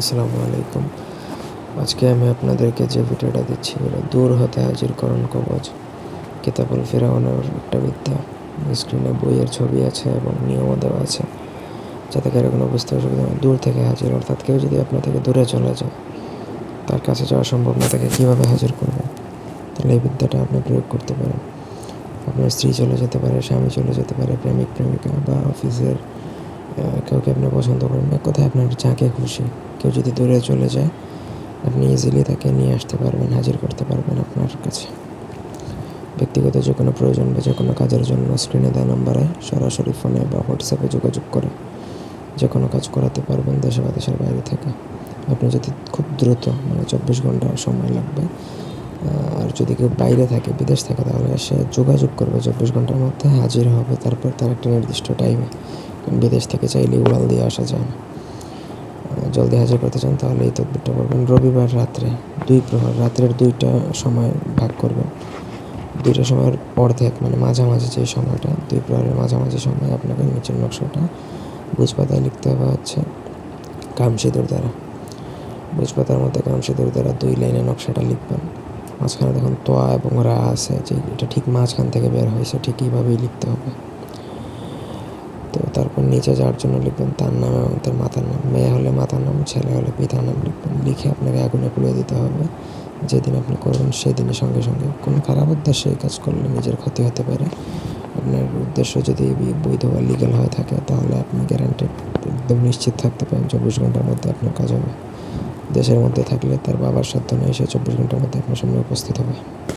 আসসালামু আলাইকুম। আজকে আমি আপনাদেরকে যে ভিডিওটা দিচ্ছি, এটা দূর হতে হাজির করণ কবচ কিতাবুল ফেরাউনের একটা বিদ্যা স্ক্রিনে বইয়ের ছবি আছে এবং নিয়মও দেওয়া আছে, যাতে করে কোনো বুঝতে অসুবিধা দূর থেকে হাজির, অর্থাৎ কেউ যদি আপনার থেকে দূরে চলে যায়, তার কাছে যাওয়া সম্ভব না, তাকে কীভাবে হাজির করবে? তাহলে এই বিদ্যাটা আপনি প্রয়োগ করতে পারেন। আপনার স্ত্রী চলে যেতে পারে, স্বামী চলে যেতে পারে, প্রেমিক, প্রেমিকা বা অফিসের কাউকে আপনি পছন্দ করেন না। কোথায় আপনার যাকে খুশি, কেউ যদি দূরে চলে যায়, আপনি ইজিলি তাকে নিয়ে আসতে পারবেন, হাজির করতে পারবেন আপনার কাছে। ব্যক্তিগত যে কোনো প্রয়োজন বা যে কোনো কাজের জন্য স্ক্রিনে দেওয়া নাম্বারে সরাসরি ফোনে বা হোয়াটসঅ্যাপে যোগাযোগ করে যে কোনো কাজ করাতে পারবেন দেশে বা দেশের বাইরে থেকে। আপনি যদি খুব দ্রুত মানে চব্বিশ ঘণ্টা সময় লাগবে আর যদি কেউ বাইরে থাকে, বিদেশ থাকে, তাহলে সে যোগাযোগ করবে চব্বিশ ঘণ্টার মধ্যে, হাজির হবে, তারপর তার একটা নির্দিষ্ট টাইমে বিদেশ থেকে চাইলে উড়াল দিয়ে আসা যায় না। জলদি হাজির করতে চান তাহলে এই তদবিরটা করবেন রবিবার রাত্রে দুই প্রহর, রাত্রের দুইটা সময় ভাগ করবেন। দুইটা সময়ের অর্ধেক মানে মাঝামাঝি যে সময়টা, দুই প্রহরের মাঝামাঝি সময় আপনাকে নিচের নকশাটা বুঝপাতায় লিখতে হবে হচ্ছে কামসিঁদুর দ্বারা। বুঝপাতার মধ্যে কামসিঁদুর দ্বারা দুই লাইনে নকশাটা লিখবেন। মাঝখানে দেখুন তোয়া এবং রা আছে, যে এটা ঠিক মাঝখান থেকে বের হয়েছে, ঠিক এইভাবেই লিখতে হবে। তো তারপর নিচে যার জন্য লিখবেন তার নাম এবং তার মাতার নাম। মেয়ে হলে মাতার নাম, ছেলে হলে পিতার নাম লিখবেন। লিখে আপনাকে আগুনে পুড়িয়ে দিতে হবে। যেদিন আপনি করবেন সেদিনই সঙ্গে সঙ্গে। কোনো খারাপ উদ্দেশ্যে এই কাজ করলে নিজের ক্ষতি হতে পারে? আপনার উদ্দেশ্য যদি বৈধ বা লিগ্যাল হয়ে থাকে, তাহলে আপনি গ্যারান্টেড একদম নিশ্চিত থাকতে পারেন চব্বিশ ঘণ্টার মধ্যে আপনার কাজ হবে। দেশের মধ্যে থাকলে তার বাবার সাধ্য নেই সে চব্বিশ ঘণ্টার মধ্যে আপনার সামনে উপস্থিত হবে।